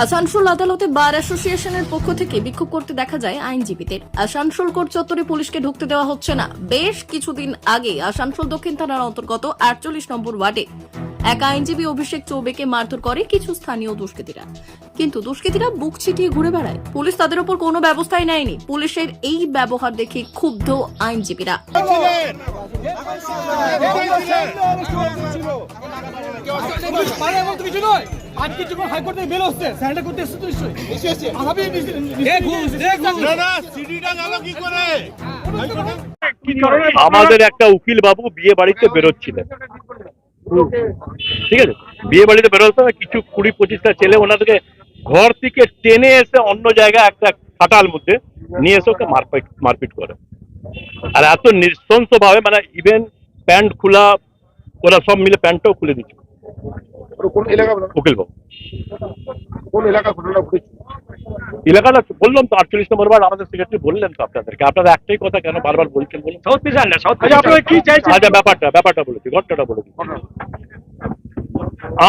আসানসোল আদালতে বার অ্যাসোসিয়েশনের পক্ষ থেকে বিক্ষোভ করতে দেখা যায় আইনজীবীদের আসানসোল কোর্ট চত্বরে পুলিশকে ঢুকতে দেওয়া হচ্ছে না বেশ কিছুদিন আগে আসানসোল দক্ষিণ থানার অন্তর্গত আটচল্লিশ নম্বর ওয়ার্ডে এক আইনজীবী অভিষেক চৌবেকে মারধর করে কিছু স্থানীয় দুষ্কৃতীরা কিন্তু দুষ্কৃতীরা বুক ছিটিয়ে ঘুরে বেড়ায় পুলিশ তাদের উপর কোনো ব্যবস্থাই নেয়নি পুলিশের এই ব্যবহার দেখে ক্ষুব্ধ আইনজীবীরা এমন তো কিছু নয়। আজকে যখন হাইকোর্ট থেকে বেল হচ্ছে স্যান্ডা করতে এসেছে তো নিশ্চয়ই। আগামী দাদা সিডিটা গেল কি করে? আমাদের একটা উকিল বাবু বিয়ে বাড়িতে বেরোচ্ছিলেন। ঠিক আছে? বিয়ে বাড়িতে বেরোতে কিছু কুড়ি পঁচিশটা ছেলে ওনাদেরকে ঘর থেকে টেনে এসে অন্য জায়গায় একটা খাটাল মধ্যে নিয়ে এসে ওকে মারপিট মারপিট করে। আর এত নৃশংস ভাবে মানে ইভেন প্যান্ট খোলা ওরা সব মিলে প্যান্টটাও খুলে দিচ্ছে। কোন এলাকা উকিল বাবু। কোন এলাকা ঘটনা ঘটেছে এলাকাটা বললাম তো আটচল্লিশ নম্বর বার আমাদের সেক্রেটারি বললেন তো আপনাদেরকে। আপনারা একটাই কথা কেন বারবার বলছেন বলুন? সাউথ পিস না সাউথ আচ্ছা, আপনারা কি চাইছেন? আচ্ছা ব্যাপারটা ব্যাপারটা বলেছি ঘটনাটা বলেছি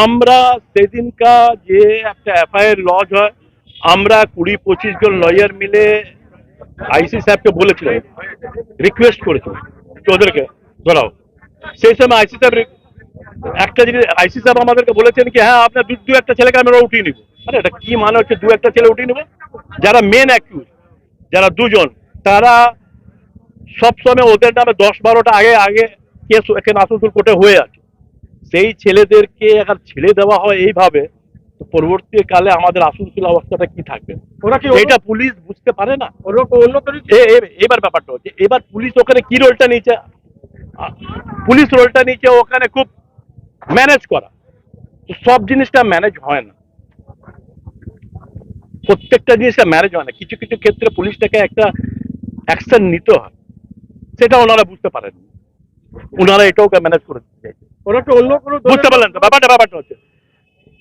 আমরা সেদিনকা যে একটা এফআইআর লজ হয় আমরা কুড়ি পঁচিশ জন লয়ার মিলে আইসি সাহেবকে বলেছিলাম রিকোয়েস্ট করেছিলাম। ওদেরকে ধরাও। সেই সময় আইসি সাহেব একটা জিনিস আইসি সাহেব আমাদেরকে বলেছেন কি হ্যাঁ আপনার দু দু একটা ছেলেকে আমরা উঠিয়ে নিব। আরে এটা কি মানে হচ্ছে দু একটা ছেলে উঠিয়ে নিব? যারা মেন অ্যাকিউজ যারা দুজন তারা সবসময় ওদের নামে দশ বারোটা আগে আগে কেস এখানে আসানসোল কোর্টে হয়ে আছে। সেই ছেলেদেরকে এখন ছেড়ে দেওয়া হয় এইভাবে পরবর্তীকালে আমাদের আসানসোল অবস্থাটা কি থাকবে? ওরা কি এটা পুলিশ বুঝতে পারে না। এবার ব্যাপারটা হচ্ছে এবার পুলিশ ওখানে কি রোলটা নিয়েছে? পুলিশ রোলটা নিয়েছে ওখানে খুব ম্যানেজ করা। তো সব জিনিসটা ম্যানেজ হয় না। প্রত্যেকটা জিনিসটা ম্যানেজ হয় না। কিছু কিছু ক্ষেত্রে পুলিশটাকে একটা অ্যাকশন নিতে হয়। সেটা ওনারা বুঝতে পারেন। ওনারা এটাও ম্যানেজ করে দিতে চাইছে। ওরা কি অন্য কোনো বুঝতে পারলেন তো? ব্যাপারটা ব্যাপারটা হচ্ছে।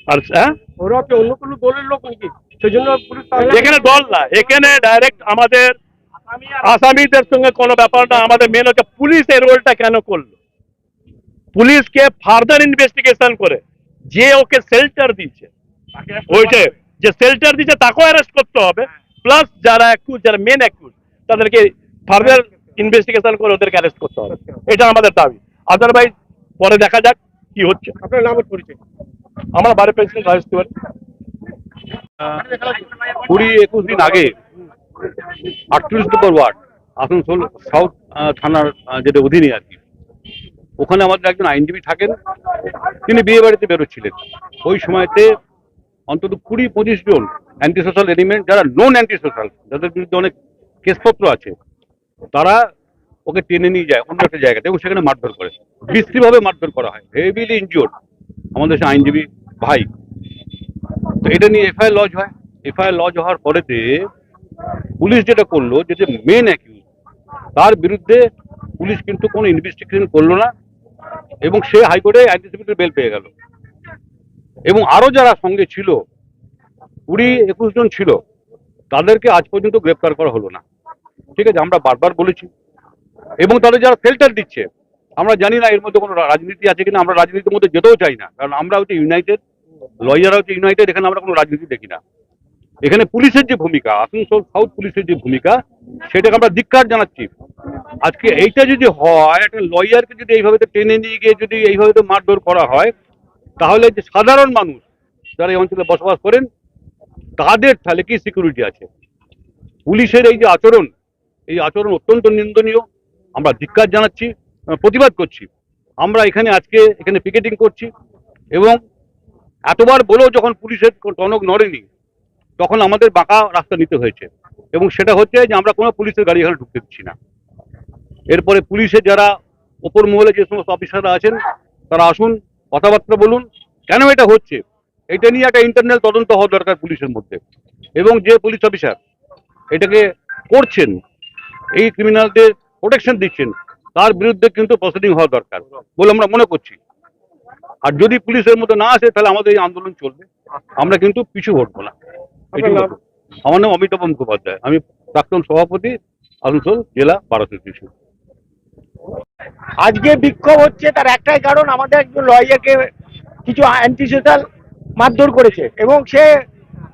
আর হ্যাঁ? ওরা কি অন্য কোনো দলের লোক নাকি? সেই জন্য এখানে দল না। এখানে ডাইরেক্ট আমাদের আসামিদের সঙ্গে কোনো ব্যাপার না আমাদের মেন হচ্ছে পুলিশ এই রোলটা কেন করল? পুলিশকে ফার্দার ইনভেস্টিগেশন করে যে ওকে শেল্টার দিচ্ছে ওইটা যে শেল্টার দিচ্ছে তাকেও অ্যারেস্ট করতে হবে। প্লাস যারা অ্যাকিউজ যারা মেন অ্যাকিউজ তাদেরকে ফার্দার ইনভেস্টিগেশন করে ওদেরকে অ্যারেস্ট করতে হবে। এটা আমাদের দাবি। আদারওয়াইজ পরে দেখা যাক কি হচ্ছে। আপনার নামের পরিচয়। আমরা বাড়ির প্রেসিডেন্ট রাজেশ তিওয়ারি। কুড়ি একুশ দিন আগে আটত্রিশ নম্বর ওয়ার্ড আসানসোল সাউথ থানার যেটা অধীনে আর কি। ওখানে আমাদের একজন আইনজীবী থাকেন, তিনি বিয়ে বাড়িতে বেরোচ্ছিলেন। ওই সময়তে অন্তত কুড়ি পঁচিশ জন অ্যান্টি সোশ্যাল এলিমেন্ট যারা নন অ্যান্টি সোশ্যাল যাদের বিরুদ্ধে অনেক কেসপত্র আছে, তারা ওকে টেনে নিয়ে যায় অন্য একটা জায়গাতে এবং সেখানে মারধর করে। বিশ্রীভাবে মারধর করা হয়। হেভিলি ইনজিওর্ড আমাদের সে আইনজীবী ভাই। তো এটা নিয়ে এফআইআর লজ হয়। এফআইআর লজ হওয়ার পরেতে পুলিশ যেটা করল, যে মেন অ্যাকিউজ তার বিরুদ্ধে পুলিশ কিন্তু কোনো ইনভেস্টিগেশন করল না। এবং সে হাইকোর্টে অ্যান্টিসিপেটরি বেল পেয়ে গেল। এবং আরও যারা সঙ্গে ছিল, কুড়ি একুশ জন ছিল, তাদেরকে আজ পর্যন্ত গ্রেপ্তার করা হলো না। ঠিক আছে, আমরা বারবার বলেছি। এবং তাদের যারা ফিল্টার দিচ্ছে, আমরা জানি না এর মধ্যে কোনো রাজনীতি আছে কিনা, আমরা রাজনীতির মধ্যে যেতেও চাই না। কারণ আমরা হচ্ছে ইউনাইটেড, লয়াররা হচ্ছে ইউনাইটেড, এখানে আমরা কোনো রাজনীতি দেখি না। এখানে পুলিশের যে ভূমিকা, আসানসোল সাউথ পুলিশের যে ভূমিকা, সেটাকে আমরা ধিক্কার জানাচ্ছি। আজকে এইটা যদি হয়, একটা লয়ারকে যদি এইভাবে তো টেনে নিয়ে গিয়ে যদি এইভাবে তো মারধর করা হয়, তাহলে যে সাধারণ মানুষ যারা এই অঞ্চলে বসবাস করেন, তাদের তাহলে কি সিকিউরিটি আছে? পুলিশের এই যে আচরণ, এই আচরণ অত্যন্ত নিন্দনীয়। আমরা ধিক্কার জানাচ্ছি প্রতিবাদ করছি। আমরা এখানে আজকে এখানে পিকেটিং করছি এবং এতবার বলেও যখন পুলিশের টনক নড়েনি, তখন আমাদের বাঁকা রাস্তা নিতে হয়েছে। এবং সেটা হচ্ছে যে আমরা কোনো পুলিশের গাড়ি এখানে ঢুকতে দিচ্ছি না। এরপরে পুলিশের যারা ওপর মহলে যে সমস্ত অফিসাররা আছেন তারা আসুন কথাবার্তা বলুন কেন এটা হচ্ছে? এটা নিয়ে একটা ইন্টারনাল তদন্ত হওয়া দরকার পুলিশের মধ্যে। এবং যে পুলিশ অফিসার এটাকে করছেন এই ক্রিমিনালদের প্রোটেকশন দিচ্ছেন তার বিরুদ্ধে কিন্তু প্রসিডিং হওয়া দরকার বলে আমরা মনে করছি। আর যদি পুলিশের মধ্যে না আসে তাহলে আমাদের এই আন্দোলন চলবে। আমরা কিন্তু পিছু হটবো না। আমার নাম অমিতাভ মুখোপাধ্যায় আমি প্রাক্তন সভাপতি আসানসোল জেলা ভারত শিশু আজকে বিক্ষোভ হচ্ছে, তার একটাই কারণ আমাদের একজন লয়ারকে কিছু অ্যান্টি সোশ্যাল মারধর করেছে এবং সে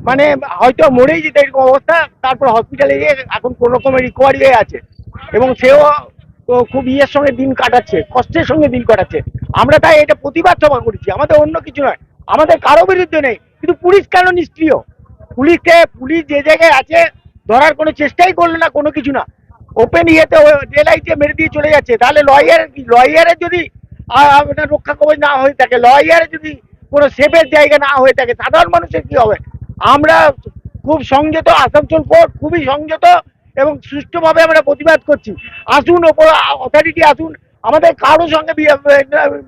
মানে হয়তো মরেই যেত এরকম অবস্থা, তারপর হসপিটালে গিয়ে এখন কোন রকমের রিকভারি হয়ে আছে এবং সেও খুব ইয়ের সঙ্গে দিন কাটাচ্ছে, কষ্টের সঙ্গে দিন কাটাচ্ছে। আমরা তাই এটা প্রতিবাদ সভা করেছি, আমাদের অন্য কিছু নয়, আমাদের কারও বিরুদ্ধে নেই, কিন্তু পুলিশ কেন নিষ্ক্রিয়? পুলিশকে, পুলিশ যে জায়গায় আছে, ধরার কোনো চেষ্টাই করল না, কোনো কিছু না। ওপেন ইয়েতে ডে লাইটে মেরে দিয়ে চলে যাচ্ছে। তাহলে লয়ার লয়ারের যদি আপনার রক্ষা কবচ না হয়ে থাকে লয়ারের যদি কোনো সেফের জায়গা না হয়ে থাকে সাধারণ মানুষের কি হবে? আমরা খুব সংযত আসানসোল কোর্ট খুবই সংযত এবং সুষ্ঠুভাবে আমরা প্রতিবাদ করছি। আসুন ওপর অথরিটি আসুন। আমাদের কারোর সঙ্গে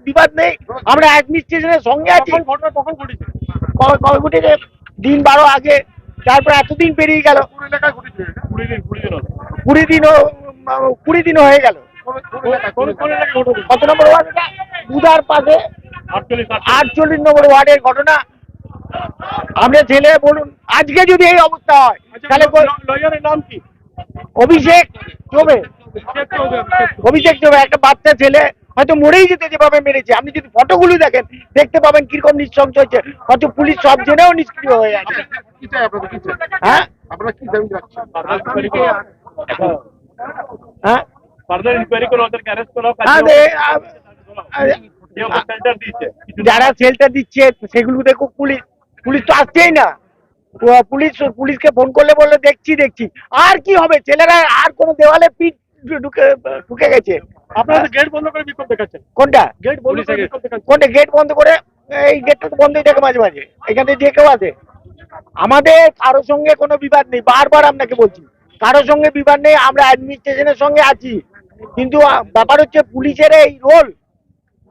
বিবাদ নেই। আমরা অ্যাডমিনিস্ট্রেশনের সঙ্গে আছি। কবে ঘটেছে। দিন বারো আগে তারপর এতদিন পেরিয়ে গেল? কুড়ি দিন কুড়ি দিন দিনও। হয়ে গেল। কত নম্বর ওয়ার্ড? এটা বুধার পাশে। আটচল্লিশ নম্বর ওয়ার্ডের ঘটনা। আমরা ছেলে বলুন আজকে যদি এই অবস্থা হয় তাহলে কো- লয়ারের নাম কি? অভিষেক চবে। অভিষেক চবে একটা বাচ্চা ছেলে। হয়তো মরেই যেতে যেভাবে মেরেছে। আপনি যদি ফটোগুলো দেখেন দেখতে পাবেন কীরকম নৃশংস হয়েছে হয়তো পুলিশ সব জেনেও নিষ্ক্রিয় হয়ে আছে। হ্যাঁ? হ্যাঁ? হ্যাঁ, যারা শেল্টার দিচ্ছে সেগুলো দেখো পুলিশ পুলিশ তো আসছেই না। পুলিশ পুলিশকে ফোন করলে বললে দেখছি দেখছি। আর কি হবে? ছেলেরা আর কোনো দেওয়ালে পিঠ ঢুকে ঢুকে গেছে। আপনারা গেট বন্ধ করে বিক্ষোভ দেখাচ্ছেন। কোনটা? গেট বন্ধ করে বিক্ষোভ দেখাচ্ছেন। কোনটা? গেট বন্ধ করে এই গেটটা তো বন্ধই থাকে মাঝে মাঝে। এখান থেকে যে কেউ আছে আমাদের কারোর সঙ্গে কোনো বিবাদ নেই। বারবার আপনাকে বলছি কারোর সঙ্গে বিবাদ নেই। আমরা অ্যাডমিনিস্ট্রেশনের সঙ্গে আছি। কিন্তু ব্যাপার হচ্ছে পুলিশের এই রোল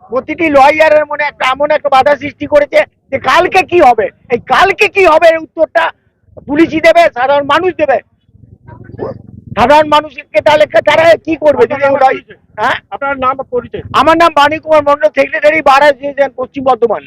প্রতিটি লয়ারের মনে একটা এমন একটা বাধা সৃষ্টি করেছে যে কালকে কি হবে? এই কালকে কি হবে উত্তরটা পুলিশই দেবে সাধারণ মানুষ দেবে। সাধারণ মানুষকে তাহলে তারা কি করবে? যদি? হ্যাঁ? আপনার নাম পরিচয়। আমার নাম বাণী কুমার মন্ডল সেক্রেটারি বার দিয়েছেন পশ্চিম বর্ধমান।